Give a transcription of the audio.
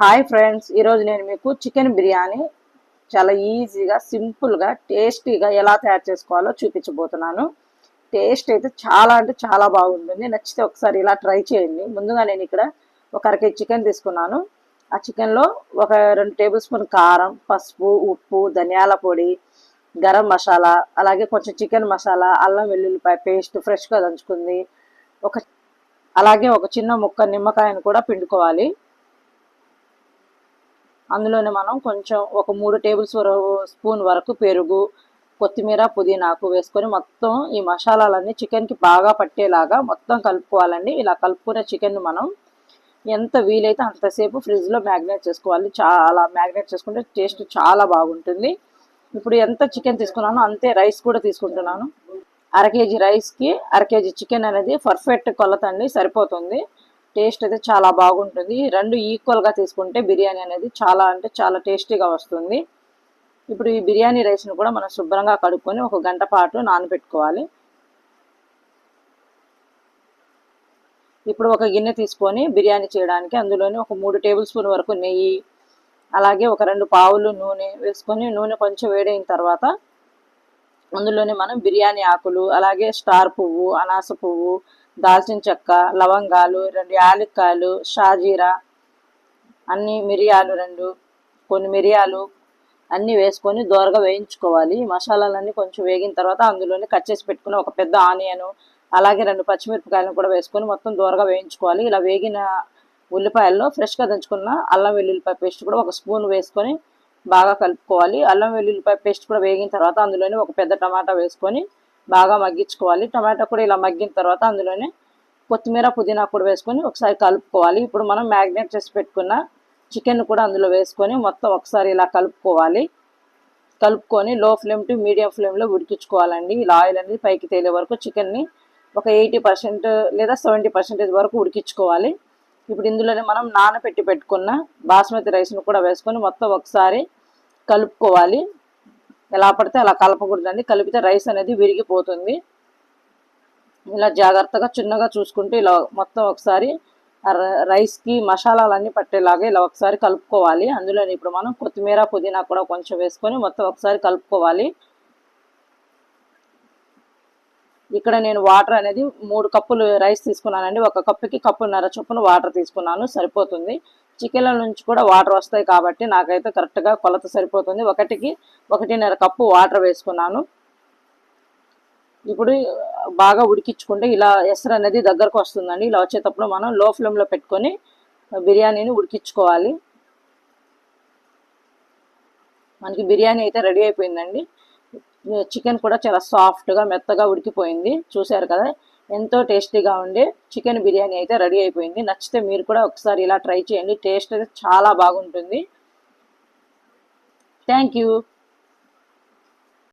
Hi friends ఈరోజు నేను మీకు చికెన్ బిర్యానీ చాలా ఈజీగా సింపుల్గా టేస్టీగా ఎలా తయారు చేసుకోవాలో చూపించబోతున్నాను. టేస్ట్ అయితే చాలా అంటే చాలా బాగుంటుంది. నచ్చితే ఒకసారి ఇలా ట్రై చేయండి. ముందుగా నేను ఇక్కడ ఒక అరకేజీ చికెన్ తీసుకున్నాను. ఆ చికెన్లో ఒక రెండు టేబుల్ స్పూన్ కారం పసుపు ఉప్పు ధనియాల పొడి గరం మసాలా అలాగే కొంచెం చికెన్ మసాలా అల్లం వెల్లుల్లిపాయ పేస్ట్ ఫ్రెష్గా దంచుకుంది. ఒక అలాగే ఒక చిన్న ముక్క నిమ్మకాయను కూడా పిండుకోవాలి. అందులోనే మనం కొంచెం ఒక మూడు టేబుల్ స్పూన్ వరకు పెరుగు కొత్తిమీర పుదీనాకు వేసుకొని మొత్తం ఈ మసాలాలన్నీ చికెన్కి బాగా పట్టేలాగా మొత్తం కలుపుకోవాలండి. ఇలా కలుపుకునే చికెన్ మనం ఎంత వీలైతే అంతసేపు ఫ్రిడ్జ్లో మ్యాగ్నేట్ చేసుకోవాలి. చాలా మ్యాగ్నేట్ చేసుకుంటే టేస్ట్ చాలా బాగుంటుంది. ఇప్పుడు ఎంత చికెన్ తీసుకున్నానో అంతే రైస్ కూడా తీసుకుంటున్నాను. అర కేజీ రైస్కి అర కేజీ చికెన్ అనేది పర్ఫెక్ట్ కొలత అండి సరిపోతుంది. టేస్ట్ అయితే చాలా బాగుంటుంది. రెండు ఈక్వల్గా తీసుకుంటే బిర్యానీ అనేది చాలా అంటే చాలా టేస్టీగా వస్తుంది. ఇప్పుడు ఈ బిర్యానీ రైస్ను కూడా మనం శుభ్రంగా కడుక్కొని ఒక గంట పాటు నానబెట్టుకోవాలి. ఇప్పుడు ఒక గిన్నె తీసుకొని బిర్యానీ చేయడానికి అందులోని ఒక మూడు టేబుల్ స్పూన్ వరకు నెయ్యి అలాగే ఒక రెండు పావులు నూనె వేసుకొని నూనె కొంచెం వేడైన తర్వాత అందులోనే మనం బిర్యానీ ఆకులు అలాగే స్టార్ పువ్వు అనాస పువ్వు దాల్చిన చెక్క లవంగాలు రెండు యాలక్కాయలు షాజీరా అన్ని మిరియాలు రెండు కొన్ని మిరియాలు అన్నీ వేసుకొని దోరగా వేయించుకోవాలి. మసాలాలన్నీ కొంచెం వేగిన తర్వాత అందులోనే కట్ చేసి పెట్టుకుని ఒక పెద్ద ఆనియను అలాగే రెండు పచ్చిమిరపకాయలను కూడా వేసుకొని మొత్తం దోరగా వేయించుకోవాలి. ఇలా వేగిన ఉల్లిపాయల్లో ఫ్రెష్గా దంచుకున్న అల్లం వెల్లుల్లిపాయ పేస్ట్ కూడా ఒక స్పూన్ వేసుకొని బాగా కలుపుకోవాలి. అల్లం వెల్లుల్లిపాయ పేస్ట్ కూడా వేగిన తర్వాత అందులోనే ఒక పెద్ద టమాటా వేసుకొని బాగా మగ్గించుకోవాలి. టమాటా కూడా ఇలా మగ్గిన తర్వాత అందులోనే కొత్తిమీర పుదీనా కూడా వేసుకొని ఒకసారి కలుపుకోవాలి. ఇప్పుడు మనం మ్యాగ్నేట్ చేసి పెట్టుకున్న చికెన్ కూడా అందులో వేసుకొని మొత్తం ఒకసారి ఇలా కలుపుకోవాలి. కలుపుకొని లో ఫ్లేమ్ టు మీడియం ఫ్లేమ్లో ఉడికించుకోవాలండి. ఇలా ఆయిల్ అనేది పైకి తేలే వరకు చికెన్ని ఒక ఎయిటీ పర్సెంట్ లేదా సెవెంటీ పర్సెంటేజ్ వరకు ఉడికించుకోవాలి. ఇప్పుడు ఇందులోనే మనం నానబెట్టి పెట్టుకున్న బాస్మతి రైస్ను కూడా వేసుకొని మొత్తం ఒకసారి కలుపుకోవాలి. ఎలా పడితే అలా కలపకూడదండి. కలిపితే రైస్ అనేది విరిగిపోతుంది. ఇలా జాగ్రత్తగా చిన్నగా చూసుకుంటూ ఇలా మొత్తం ఒకసారి రైస్కి మసాలాలన్నీ పట్టేలాగా ఇలా ఒకసారి కలుపుకోవాలి. అందులో ఇప్పుడు మనం కొత్తిమీర పుదీనా కూడా కొంచెం వేసుకొని మొత్తం ఒకసారి కలుపుకోవాలి. ఇక్కడ నేను వాటర్ అనేది మూడు కప్పులు రైస్ తీసుకున్నానండి. ఒక కప్పుకి కప్పున్నర చొప్పున వాటర్ తీసుకున్నాను సరిపోతుంది. చికెన్ల నుంచి కూడా వాటర్ వస్తాయి కాబట్టి నాకైతే కరెక్ట్గా కొలత సరిపోతుంది. ఒకటికి ఒకటిన్నర కప్పు వాటర్ వేసుకున్నాను. ఇప్పుడు బాగా ఉడికించుకుంటే ఇలా ఎసరు అనేది దగ్గరకు వస్తుందండి. ఇలా వచ్చేటప్పుడు మనం లో ఫ్లేమ్లో పెట్టుకొని బిర్యానీని ఉడికించుకోవాలి. మనకి బిర్యానీ అయితే రెడీ అయిపోయిందండి. చికెన్ కూడా చాలా సాఫ్ట్గా మెత్తగా ఉడికిపోయింది. చూశారు కదా? ఎంతో టేస్టీగా ఉండే చికెన్ బిర్యానీ అయితే రెడీ అయిపోయింది. నచ్చితే మీరు కూడా ఒకసారి ఇలా ట్రై చేయండి. టేస్ట్ అయితే చాలా బాగుంటుంది. Thank you.